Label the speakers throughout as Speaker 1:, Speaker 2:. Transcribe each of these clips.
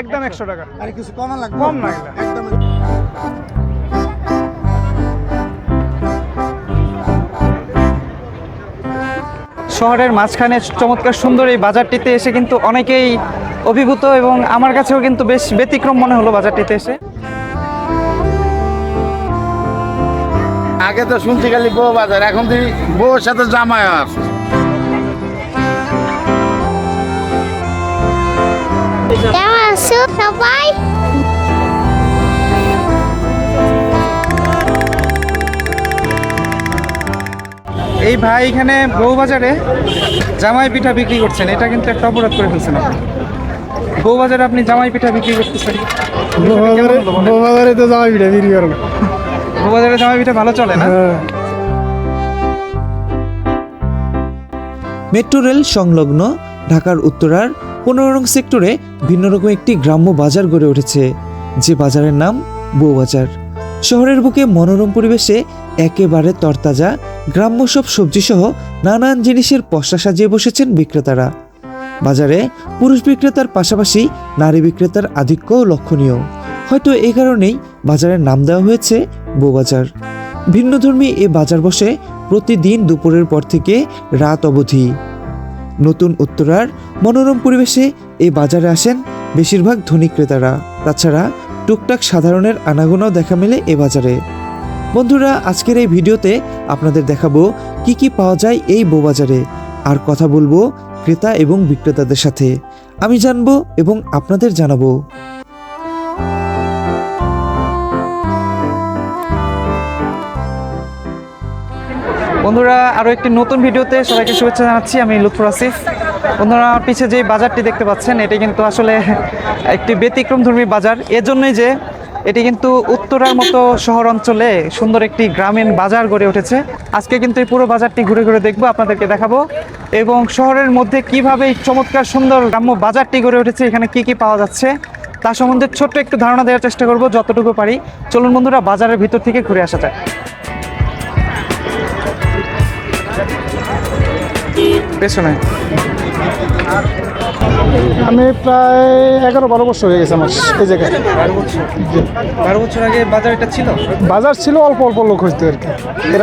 Speaker 1: একদম একশো টাকা।
Speaker 2: আর কিছু কমান লাগবে?
Speaker 1: কম লাগবে।
Speaker 2: একদম
Speaker 3: শহরের মাঝখানে চমৎকার সুন্দর এই বাজারটিতে এসে কিন্তু অনেকেই অভিভূত এবং আমার কাছেও কিন্তু বেশ ব্যতিক্রম মনে হলো বাজারটিতে এসে।
Speaker 2: আগে তো শুনছি খালি বউ বাজার এখন তুই বউর সাথে জামাই
Speaker 4: কেমন আছো সবাই।
Speaker 3: এই ভাই এখানে বউবাজারে জামাই পিঠা বিক্রি করছেন। এটা কিন্তু একটা অপরাধ করে ফেলছেন আপনি। বউবাজারে আপনি জামাই পিঠা বিক্রি করতেছেন। কেমন
Speaker 1: বাজারে তো জামাই পিঠা বিক্রি করো
Speaker 3: বউবাজারে জামাই পিঠা ভালো চলে না?
Speaker 5: মেট্রো রেল সংলগ্ন ঢাকার উত্তরার পনেরো নং সেক্টরে ভিন্ন রকম একটি গ্রাম্য বাজার গড়ে উঠেছে, যে বাজারের নাম বউবাজার। শহরের বুকে মনোরম পরিবেশে একেবারে তরতাজা, গ্রাম্য সব সবজিসহ নানান জিনিসের পশা সাজিয়ে বসেছেন বিক্রেতারা। বাজারে পুরুষ বিক্রেতার পাশাপাশি নারী বিক্রেতার আধিক্যও লক্ষণীয়। হয়তো এই কারণেই বাজারের নাম দেওয়া হয়েছে বউবাজার। ভিন্নধর্মী এ বাজার বসে প্রতিদিন দুপুরের পর থেকে রাত অবধি। নতুন উত্তরার মনোরম পরিবেশে এই বাজারে আসেন বেশিরভাগ ধনী ক্রেতারা। তাছাড়া টুকটাক সাধারণের আনাগোনাও দেখা মেলে এ বাজারে। বন্ধুরা, আজকের এই ভিডিওতে আপনাদের দেখাবো কি কি পাওয়া যায় এই বোবাজারে আর কথা বলব ক্রেতা এবং বিক্রেতাদের সাথে। আমি জানব এবং আপনাদের জানাব।
Speaker 3: বন্ধুরা আরও একটি নতুন ভিডিওতে সবাইকে শুভেচ্ছা জানাচ্ছি। আমি লুৎফর আসিফ। বন্ধুরা আমার পিছে যে বাজারটি দেখতে পাচ্ছেন, এটি কিন্তু আসলে একটি ব্যতিক্রমধর্মী বাজার। এজন্যই যে এটি কিন্তু উত্তরার মতো শহর অঞ্চলে সুন্দর একটি গ্রামীণ বাজার গড়ে উঠেছে। আজকে কিন্তু এই পুরো বাজারটি ঘুরে ঘুরে দেখব, আপনাদেরকে দেখাবো। এবং শহরের মধ্যে কীভাবে এই চমৎকার সুন্দর গ্রাম্য বাজারটি গড়ে উঠেছে, এখানে কি কি পাওয়া যাচ্ছে তার সম্বন্ধে ছোট্ট একটু ধারণা দেওয়ার চেষ্টা করব, যতটুকু পারি। চলুন বন্ধুরা, বাজারের ভিতর থেকে ঘুরে আসা যায় পেছনে?
Speaker 1: আমি প্রায় এগারো বারো বছর হয়ে গেছে আমার এই জায়গায়।
Speaker 3: বারো বছর? আগে বাজার এটা ছিল?
Speaker 1: বাজার ছিল অল্প অল্প লোক হইতো আর কি।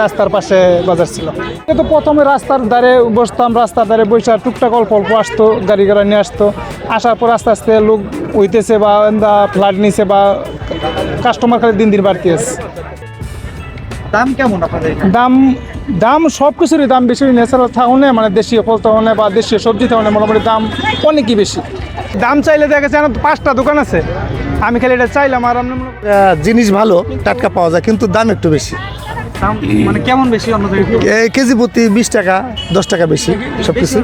Speaker 1: রাস্তার পাশে বাজার ছিল। এ তো প্রথমে রাস্তার ধারে বসতাম রাস্তার ধারে বসে টুকটাক অল্প অল্প আসতো গাড়ি ঘোড়া নিয়ে আসতো। আসার পর আস্তে আস্তে লোক হইতেছে বা এন্দা ফ্লাট নিছে বা কাস্টমার খালি দিন দিন বাড়তে আছে।
Speaker 3: দাম কেমন আপনাদের
Speaker 1: দাম দাম সব কিছুরই দাম বেশি ন্যাচারাল থাকুনে মানে দেশীয় ফল থাকুনে বা দেশীয় সবজি থাকুনে মোটামুটি দাম অনেকই বেশি। দাম চাইলে দেখা যাচ্ছে আমার পাঁচটা দোকান আছে। আমি খালি এটা চাইলাম আর
Speaker 2: আহ, জিনিস ভালো টাটকা পাওয়া যায় কিন্তু দাম একটু বেশি।
Speaker 3: মানে কেমন বেশি
Speaker 2: কেজি প্রতি বিশ টাকা দশ টাকা বেশি সব কিছু।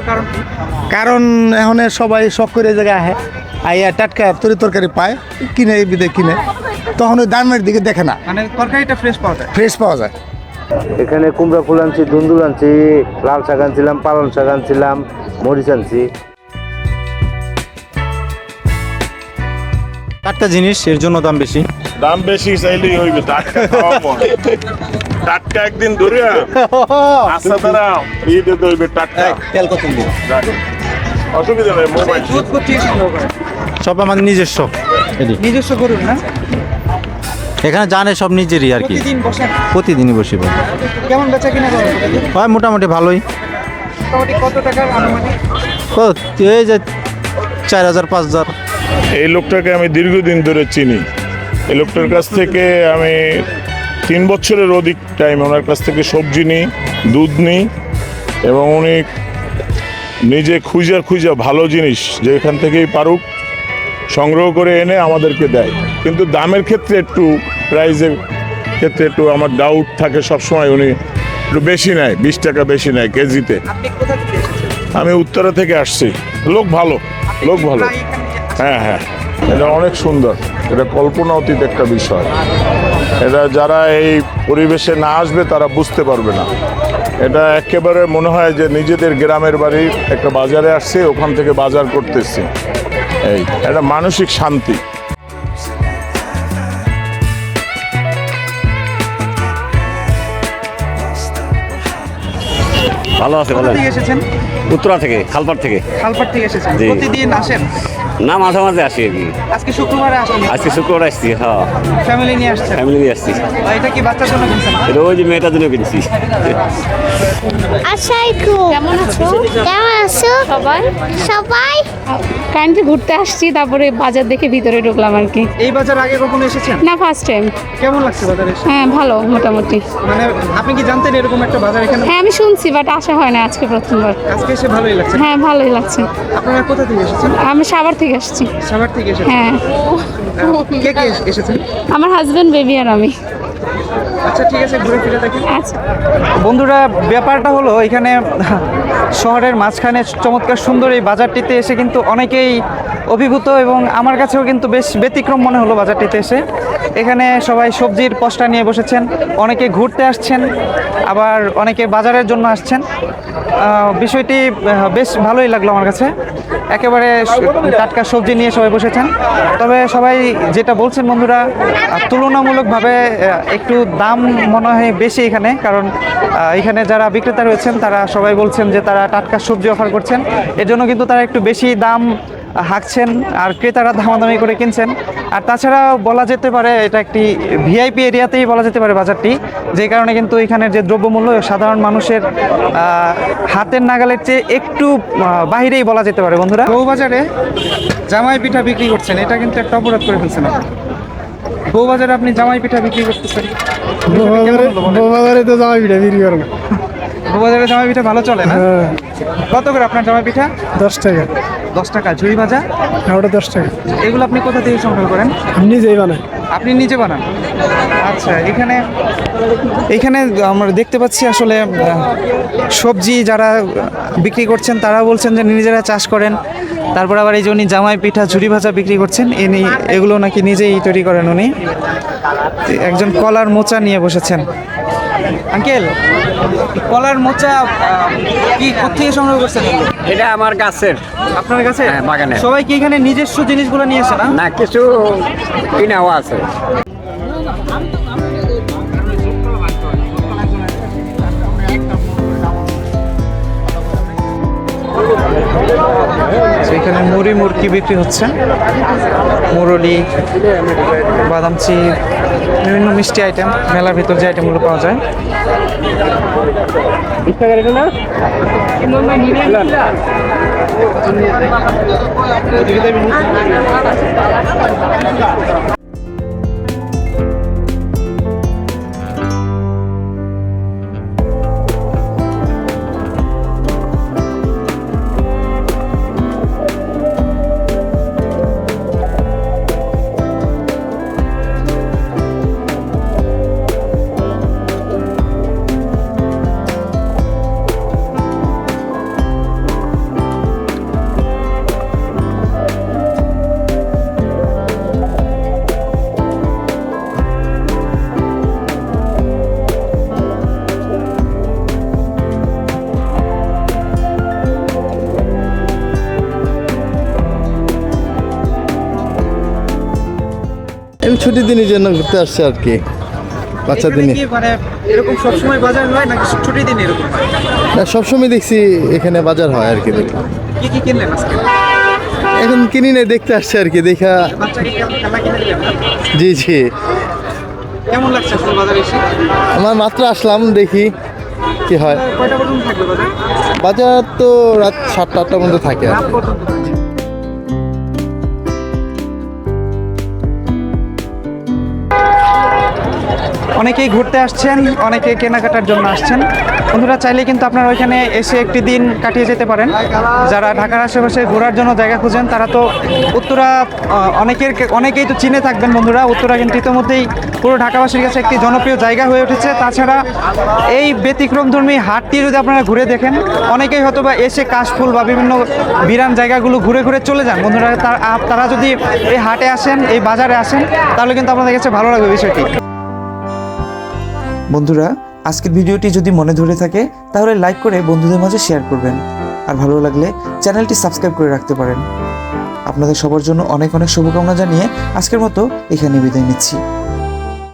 Speaker 3: কারণ?
Speaker 2: এখন সবাই শখ করে জায়গায় আহে। আইয়া টাটকা তরি তরকারি পায় কিনে এই বিদে কিনে। তখন ওই দামের দিকে দেখে না।
Speaker 3: মানে তরকারিটা ফ্রেশ পাওয়া যায়।
Speaker 2: ফ্রেশ পাওয়া যায়।
Speaker 6: এখানে কুমড়া ফুল আনছি ধুন্দুল আনছি লাল শাক আনছিলাম পালং শাক আনছিলাম মরিচ আনছি।
Speaker 7: টাটকা জিনিস এর জন্য দাম বেশি।
Speaker 8: দাম বেশি চাইলেই হইবে টাটকা টাটকা একদিন ধরে আচ্ছা তারা ঈদে হইবে টাটকা।
Speaker 7: তেল কত
Speaker 8: অসুবিধা নাই মোবাইল।
Speaker 7: সব আমাদের নিজস্ব।
Speaker 3: নিজস্ব করুন না?
Speaker 7: এখানে জানে সব নিজেরই আর কি।
Speaker 3: প্রতিদিন বসেন
Speaker 7: প্রতিদিনই বসিব
Speaker 3: কেমন বেচা কিনা করেন? প্রতিদিন?
Speaker 7: হয় মোটামুটি ভালোই।
Speaker 3: মোটামুটি কত টাকার আনুমানিক?
Speaker 7: কত? এই যে চার হাজার পাঁচ হাজার।
Speaker 8: এই লোকটাকে আমি দীর্ঘদিন ধরে চিনি। এই লোকটার কাছ থেকে আমি তিন বছরের অধিক টাইম ওনার কাছ থেকে সবজি নিই দুধ নিই এবং উনি নিজে খুঁজার খুঁজা ভালো জিনিস যেখান থেকেই পারুক সংগ্রহ করে এনে আমাদেরকে দেয়। কিন্তু দামের ক্ষেত্রে একটু প্রাইজের ক্ষেত্রে একটু আমার ডাউট থাকে সবসময় উনি একটু বেশি নেয় বিশ টাকা বেশি নেয় কেজিতে। আমি উত্তরা থেকে আসছি। লোক ভালো লোক ভালো। হ্যাঁ হ্যাঁ। এটা অনেক সুন্দর। এটা কল্পনা অতীত একটা বিষয়। এটা যারা এই পরিবেশে না আসবে তারা বুঝতে পারবে না। এটা একেবারে মনে হয় যে নিজেদের গ্রামের বাড়ি একটা বাজারে আসছে ওখান থেকে বাজার করতেছি। এই এটা মানসিক শান্তি।
Speaker 6: ভালো আছে
Speaker 3: ভালো এসেছেন?
Speaker 6: উত্তরা থেকে খালপাড় থেকে।
Speaker 3: খালপাট থেকে এসেছেন। প্রতিদিন আসেন?
Speaker 9: না মাঝে মাঝে আসি আর কি।
Speaker 3: আজকে শুক্রবারে আসেন?
Speaker 9: আজকে শুক্রবার আসছি হ্যাঁ।
Speaker 3: ফ্যামিলি নিয়ে আসছি
Speaker 9: ফ্যামিলি নিয়ে আসছি।
Speaker 3: এটা কি বাচ্চার জন্য কিনছেন?
Speaker 9: এটা ওই যে মেয়েটার জন্য কিনছি।
Speaker 4: আসাইকু কেমন আছো? কেমন আছো? সবাই? সবাই?
Speaker 10: কারেন্টে ঘুরতে আসছি তারপরে বাজার দেখে ভিতরে ঢুকলাম আর কি।
Speaker 3: এই বাজার আগে কখনো এসেছেন?
Speaker 10: না ফার্স্ট টাইম
Speaker 3: কেমন লাগছে বাজারে এসে?
Speaker 10: হ্যাঁ ভালো মোটামুটি।
Speaker 3: মানে আপনি কি জানতেন এরকম একটা বাজার এখানে?
Speaker 10: হ্যাঁ আমি শুনছি বাট আসা হয় না আজকে প্রথমবার।
Speaker 3: আজকে এসে ভালোই লাগছে।
Speaker 10: হ্যাঁ ভালোই লাগছে।
Speaker 3: আপনারা কোথা থেকে এসেছেন?
Speaker 10: আমি সাভার থেকে আসছি।
Speaker 3: সাভার থেকে এসেছেন।
Speaker 10: হ্যাঁ।
Speaker 3: কে কে এসেছেন?
Speaker 10: আমার হাজবেন্ড বেবি আর আমি।
Speaker 3: আচ্ছা ঠিক আছে ঘুরে ফিরে দেখি।
Speaker 10: আচ্ছা।
Speaker 3: বন্ধুরা ব্যাপারটা হলো এখানে শহরের মাঝখানে চমৎকার সুন্দর এই বাজারটিতে এসে কিন্তু অনেকেই অভিভূত এবং আমার কাছেও কিন্তু বেশ ব্যতিক্রম মনে হলো বাজারটিতে এসে। এখানে সবাই সবজির পশটা নিয়ে বসেছেন অনেকে ঘুরতে আসছেন আবার অনেকে বাজারের জন্য আসছেন। বিষয়টি বেশ ভালোই লাগল আমার কাছে। একেবারে টাটকা সবজি নিয়ে সবাই বসেছেন। তবে সবাই যেটা বলছেন বন্ধুরা তুলনামূলকভাবে একটু দাম মনে হয় বেশি এখানে, কারণ এখানে যারা বিক্রেতা রয়েছেন, তারা সবাই বলছেন যে তারা টাটকা সবজি অফার করছেন। এর জন্য কিন্তু তারা একটু বেশি দাম হাঁকছেন আর ক্রেতারা দামাদামি করে কিনছেন। আর তাছাড়া বলা যেতে পারে এটা একটি ভিআইপি এরিয়াতেই বলা যেতে পারে বাজারটি যে কারণে কিন্তু এখানের যে দ্রব্যমূল্য সাধারণ মানুষের হাতের নাগালের চেয়ে একটু বাহিরেই বলা যেতে পারে বন্ধুরা। বউবাজারে জামাই পিঠা বিক্রি করছেন এটা কিন্তু একটা অপরাধ করে ফেলছেন আপনি। বউবাজারে আপনি জামাই পিঠা বিক্রি করতেছেন?
Speaker 1: বাজারে তো জামাই পিঠা বিক্রি করে না।
Speaker 3: বউবাজারে জামাই পিঠা ভালো চলে না? কত করে আপনার জামাই পিঠা?
Speaker 1: দশ টাকা।
Speaker 3: দশ টাকা ঝুড়ি ভাজা?
Speaker 1: হ্যাঁ ওটা দশ টাকা।
Speaker 3: এগুলো আপনি কোথা থেকে সংগ্রহ করেন?
Speaker 1: আমি নিজেই বানাই।
Speaker 3: আপনি নিজে বানান? আচ্ছা এখানে এখানে আমরা দেখতে পাচ্ছি আসলে সবজি যারা বিক্রি করছেন তারা বলছেন যে নিজেরা চাষ করেন। তারপর আবার এই যে উনি জামাই পিঠা ঝুড়ি ভাজা বিক্রি করছেন ইনি এগুলো নাকি নিজেই তৈরি করেন উনি। একজন কলার মোচা নিয়ে বসেছেন। আঙ্কেল কলার মোচা কি কোথেকে সংগ্রহ করছেন?
Speaker 9: এটা আমার গাছের।
Speaker 3: আপনার কাছে
Speaker 9: হ্যাঁ, বাগানে।
Speaker 3: সবাই কি এখানে নিজস্ব জিনিসগুলো নিয়ে এসে না?
Speaker 9: না কিছু কিনাও আছে।
Speaker 3: এখানে মুড়ি মুরকি বিক্রি হচ্ছে। মুরলি বাদাম চিপ বিভিন্ন মিষ্টি আইটেম মেলার ভিতর যে আইটেমগুলো পাওয়া যায়।
Speaker 2: ছুটির দিনের জন্য ঘুরতে আসছি আর কি বাচ্চা দিনে।
Speaker 3: কি মানে এরকম সবসময় বাজার হয় নাকি ছুটির দিন এরকম হয়?
Speaker 2: না, সবসময় দেখছি এখানে বাজার হয় আর কি
Speaker 3: কি কি কিনলেন আজকে?
Speaker 2: এখন কিনি না দেখতে আসছে আর কি দেখা জি জি।
Speaker 3: কেমন লাগছে আসলে বাজারে এসে?
Speaker 2: আমার মাত্র আসলাম দেখি কি হয়।
Speaker 3: পর্যন্ত বাজার?
Speaker 2: বাজার তো রাত সাতটা আটটার মধ্যে থাকে আর
Speaker 3: অনেকেই ঘুরতে আসছেন, অনেকে কেনাকাটার জন্য আসছেন। বন্ধুরা, চাইলে কিন্তু আপনারা ওইখানে এসে একটি দিন কাটিয়ে যেতে পারেন। যারা ঢাকার আশেপাশে ঘোরার জন্য জায়গা খুঁজেন, তারা তো উত্তরা অনেকের, অনেকেই তো চিনে থাকবেন বন্ধুরা, উত্তরা কিন্তু ইতিমধ্যেই পুরো ঢাকাবাসীর কাছে একটি জনপ্রিয় জায়গা হয়ে উঠেছে। তাছাড়া এই ব্যতিক্রমধর্মী হাটটি যদি আপনারা ঘুরে দেখেন, অনেকেই হয়তো বা এসে কাশফুল বা বিভিন্ন বিরান জায়গাগুলো ঘুরে ঘুরে চলে যান। বন্ধুরা তারা যদি এই হাটে আসেন, এই বাজারে আসেন, তাহলে কিন্তু আপনাদের কাছে ভালো লাগবে বিষয়টি।
Speaker 5: বন্ধুরা, আজকের ভিডিওটি যদি মনে ধরে থাকে, তাহলে লাইক করে বন্ধুদের মাঝে শেয়ার করবেন। আর ভালো লাগলে চ্যানেলটি সাবস্ক্রাইব করে রাখতে পারেন। আপনাদের সবার জন্য অনেক অনেক শুভকামনা জানিয়ে আজকের মতো এখানে বিদায় নিচ্ছি।